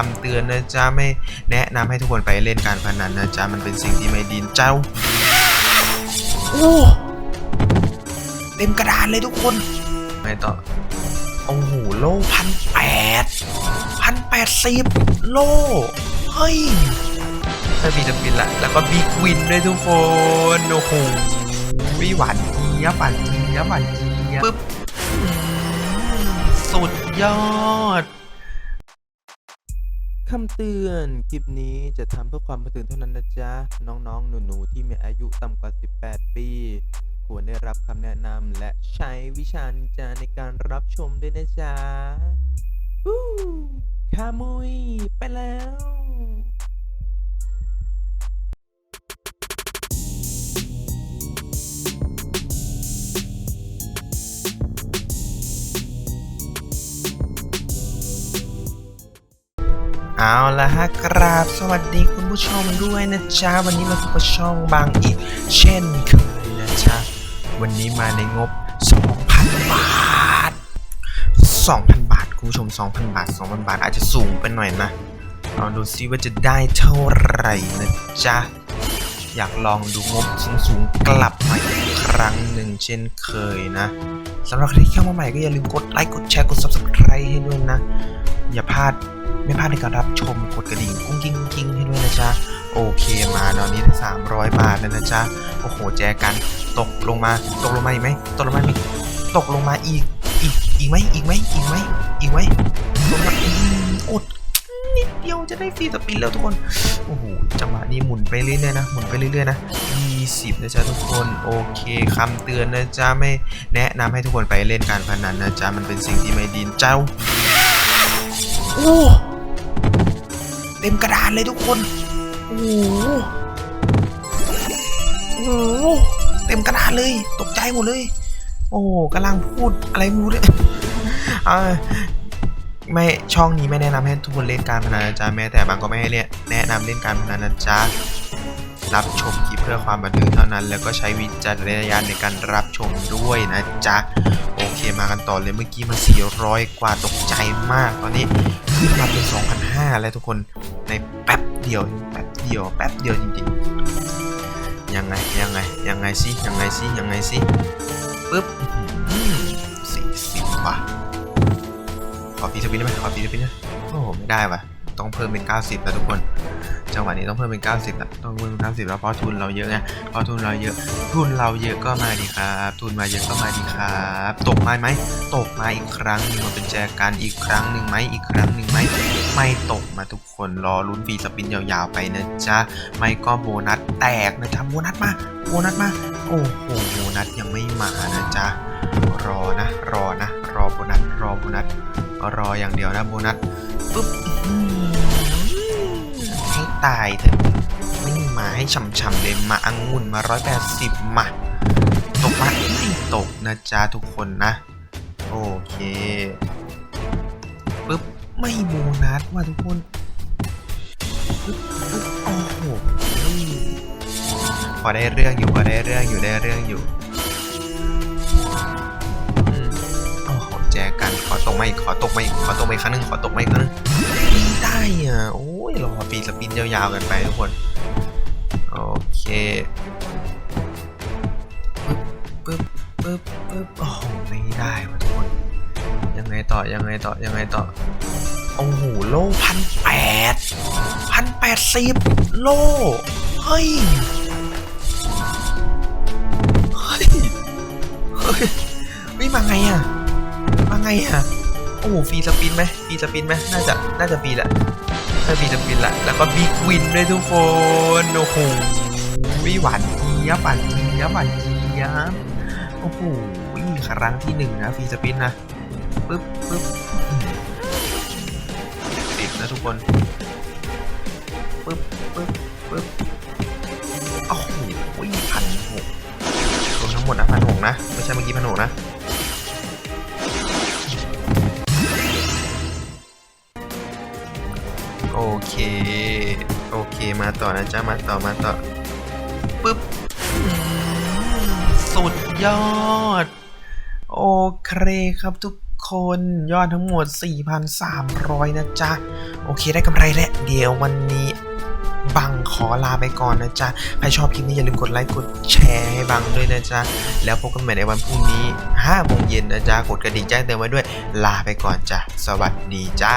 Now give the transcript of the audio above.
คำเตือนนะจ๊ะไม่แนะนำให้ทุกคนไปเล่นการพนันนะจ๊ะมันเป็นสิ่งที่ไม่ดีเจ้าโอ้เต็มกระดานเลยทุกคนไม่ต่อโอ้โหโล่พันแปดพันแปดสิบโล่เฮ้ยถ้ามีจะบินละแล้วก็บิ๊กวินด้วยทุกคนโอ้โหวิหวานเจี๊ยบหวานเจี๊ยบหวานเจี๊ยบปึ๊บสุดยอด คำเตือน คลิปนี้จะทำเพื่อความบันเทิงเท่านั้นนะจ๊ะ น้องๆ หนูๆ ที่มีอายุต่ำกว่า 18 ปี ควรได้รับคำแนะนำและใช้วิชานินจาในการรับชมด้วยนะจ๊ะฮู้คามุย ไปแล้ว เอาละฮะกราบสวัสดีคุณผู้ชมด้วยนะจ๊ะวันนี้มาพบกับช่องบางอีก เช่นเคยนะจ๊ะวันนี้มาในงบ 2,000 บาท 2,000 บาท คุณผู้ชม 2,000 บาท 2,000 บาทอาจจะสูงไปหน่อยนะเอาดูซิว่าจะได้เท่าไหร่นะจ๊ะอยากลองดูงบสูงๆกลับมา ครั้งหนึ่งเช่นเคยนะสำหรับใครที่เข้ามาใหม่ก็อย่าลืมกดไลค์กดแชร์กด subscribe ให้ด้วยนะ อย่าพลาดไม่พลาดในการรับชมกดกระดิ่งกุ้งกิ้งกิ้งให้ด้วยนะจ๊ะโอเคมาตอนนี้ได้300 บาทแล้วนะจ๊ะโอ้โหแจกันตกลงมาตกลงมาอีกไหมตกลงมาอีกตกลงมาอีกอีกอีกไหมอีกไหมอีกไหมอีกไหม จะได้ฟรีสปินแล้วทุกคน โอ้โห จังหวะนี้หมุนไปเรื่อยๆนะ หมุนไปเรื่อยๆนะ20นะจ๊ะทุกคน โอเคคำเตือนนะจ๊ะไม่แนะนำให้ทุกคนไปเล่นการพนันนะจ๊ะมันเป็นสิ่งที่ไม่ดีเจ้า โอ้เต็มกระดานเลยทุกคน โอ้โหโอ้เต็มกระดานเลย ตกใจหมดเลย โอ้กำลังพูดอะไรมูเลยเออ ไม่ช่องนี้ไม่แนะนำให้ทุกคนเล่นการพนันนะจ๊ะแม้แต่บางก็ไม่ให้เล่นแนะนำเล่นการพนันนะจ๊ะรับชมคลิปเพื่อความบันเทิงเท่านั้น แล้วก็ใช้วิจารณญาณในการรับชมด้วยนะจ๊ะโอเคมากันต่อเลยเมื่อกี้มัน 400 กว่าตกใจมาก ตอนนี้ขึ้นมาเป็น 2,500 แล้วทุกคนในแป๊บเดียวแป๊บเดียวแป๊บเดียวจริงๆยังไงยังไงยังไงสิยังไงสิยังไงสิปึ๊บสี่สิบว่ะ ขอฟีสปินได้ไหมขอฟีสปินได้โอ้โหไม่ได้ว่ะต้องเพิ่มเป็น 90แล้วทุกคน จังหวะนี้ต้องเพิ่มเป็น 90แล้วต้องเพิ่มเป็น90 แล้วเพราะทุนเราเยอะไงเพราะทุนเราเยอะ ทุนเราเยอะก็มาดีครับ ทุนมาเยอะก็มาดีครับ ตกมาไหม ตกมาอีกครั้งหนึงมาเป็นแจกันอีกครั้งหนึ่งไหมอีกครั้งหนึ่งไหมไม่ตกมาทุกคน รอลุ้นฟรีสปินยาวๆไปนะจ๊ะ ไม่ก็โบนัสแตกนะจ๊ะ โบนัสมา โบนัสมา โอ้โห โบนัสยังไม่มานะจ๊ะ รอนะ รอนะ รอโบนัส รอโบนัส รออย่างเดียวนะโบนัส ปุ๊บให้ตายเถอะไม่มาให้ช่ำๆเลย มาอังุ่นมา 180 มา ตกมาตกนะจ๊ะทุกคนนะ โอเคปึ๊บ ไม่โบนัสว่ะทุกคนปึ๊บปึ๊บโอ้โหพอได้เรื่องอยู่พอได้เรื่องอยู่ได้เรื่องอยู่ กัน ขอตกไมาอีกขอตกไมาอีกขอตกไมาอีกครั้งหนึงขอตกไมาอีกครั้งหนึงได้อะโอ้ยรอปีสปินยาวๆกันไปทุกคน โอเคปึ๊บปึ๊บปึ๊บโอ้ไม่ได้ว่ะทุกคน ยังไงต่อยังไงต่อยังไงต่อโอ้โหโล่พันแปดพันแปดสิบโล่เฮ้ยเฮ้ยเฮ้ยไม่มาไงอะ มาไงอะโอ้โหฟรีสปินไหมฟรีสปินไหมน่าจะน่าจะฟรีแหละน่าจะฟรีสปินละแล้วก็บิ๊กวินด้วยทุกคนโอ้โหวิหวานเจี๊ยบหวานเจี๊ยบหวานเจี๊ยบโอ้โหครั้งที่หนึ่งนะฟรีสปินนะปึ๊บปึ๊บติดนะทุกคนปึ๊บปึ๊บปึ๊บโอ้โหพันหกรวมทั้งหมดนะพันหกนะไม่ใช่เมื่อกี้พันหกนะ โอเค โอเคมาต่อนะจ๊ะ มาต่อมาต่อปึ๊บสุดยอด โอเคครับทุกคนยอดทั้งหมด 4,300 นะจ๊ะ โอเคได้กำไรแล้ว เดี๋ยววันนี้บังขอลาไปก่อนนะจ๊ะ ใครชอบคลิปนี้อย่าลืมกดไลค์กดแชร์ให้บังด้วยนะจ๊ะ แล้วพบกันใหม่ในวันพรุ่งนี้5โมงเย็นนะจ๊ะ กดกระดิ่งแจ้งเตือนไว้ด้วยลาไปก่อนจ้ะ สวัสดีจ้า